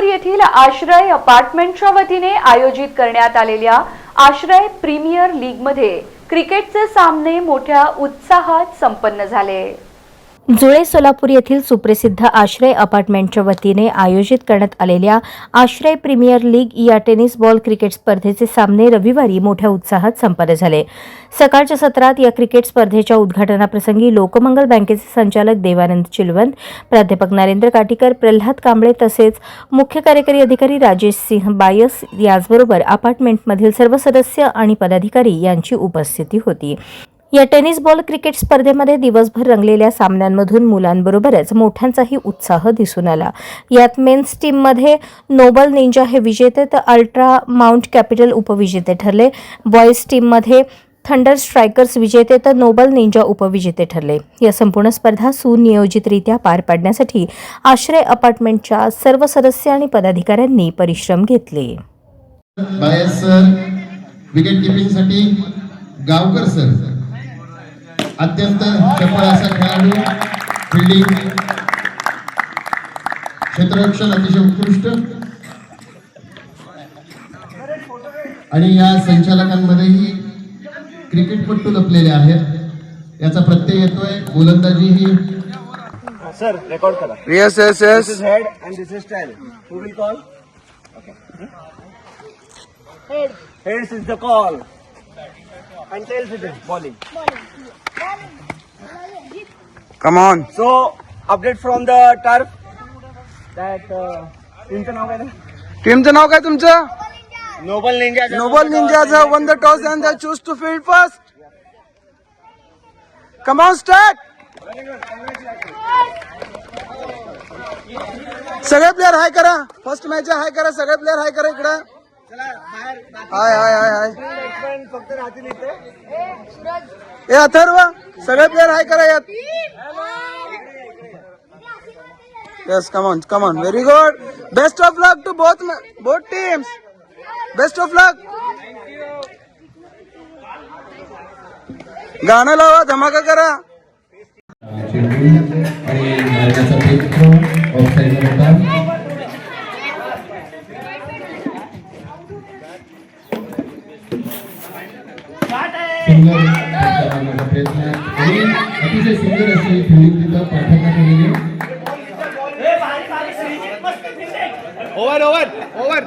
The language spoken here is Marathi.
सोलापूर येथील आश्रय अपार्टमेंटच्या वतीने आयोजित करण्यात आलेल्या आश्रय प्रीमियर लीगमध्ये क्रिकेटचे सामने मोठ्या उत्साहात संपन्न झाले. जुळे सोलापूर येथील सुप्रसिद्ध आश्रय अपार्टमेंटच्या वतीने आयोजित करण्यात आलेल्या आश्रय प्रीमियर लीग या टेनिस बॉल क्रिकेट स्पर्धेचे सामने रविवारी मोठ्या उत्साहात संपन्न झाले. सकाळच्या सत्रात या क्रिकेट स्पर्धेच्या उद्घाटनाप्रसंगी लोकमंगल बँकेचे संचालक देवानंद चिलवंत प्राध्यापक नरेंद्र काटीकर प्रल्हाद कांबळे तसेच मुख्य कार्यकारी अधिकारी राजेश सिंह बायस याचबरोबर अपार्टमेंटमधील सर्व सदस्य आणि पदाधिकारी यांची उपस्थिती होती. या टेनिस बॉल क्रिकेट स्पर्धेमध्ये दिवसभर रंगलेल्या सामन्यांमधून मुलांबरोबरच मोठ्यांचाही उत्साह दिसून आला. यात मेन्स टीममध्ये नोबल निंजा हे विजेते तर अल्ट्रा माउंट कॅपिटल उपविजेते ठरले. बॉईज टीममध्ये थंडर स्ट्रायकर्स विजेते तर नोबल निंजा उपविजेते ठरले. या संपूर्ण स्पर्धा सुनियोजितरित्या पार पाडण्यासाठी आश्रय अपार्टमेंटच्या सर्व सदस्य आणि पदाधिकाऱ्यांनी परिश्रम घेतले. सर विकेट किपिंगसाठी गावकर सर अत्यंत चपळ असा खेळाडू फिल्डिंग क्षेत्ररक्षण अतिशय उत्कृष्ट आणि या संचालकांमध्येही क्रिकेटपट्टू लपलेले आहेत याचा प्रत्यय येतोय गोलंदाजी ही Sir, record करा. Yes, yes. This is head and this is tail. Who will call? Okay. Head. Heads is the And tails it is bowling. Come on. So, update from the turf. That uh, तुमचं नाव काय? टीमचं नाव काय तुमचं? Noble ninja noble निंजाचा won the toss and the choose to field first come on start सगळे प्लेअर हाय करा. फर्स्ट मॅच हाय करा. सगळे प्लेअर हाय करा इकडं. हाय हाय हाय हाय. फक्त राहतील इथे. ए अथर्व सगळे प्लेअर हाय करा यात. Yes come on come on very good best of luck to both both teams best of luck गाणं लावा धमाका करा. आणि सुंदर प्रयत्न अतिशय सुंदर अशी फिल्डिंग तिथं पाठकात केलेली ओव्हर ओव्हर ओव्हर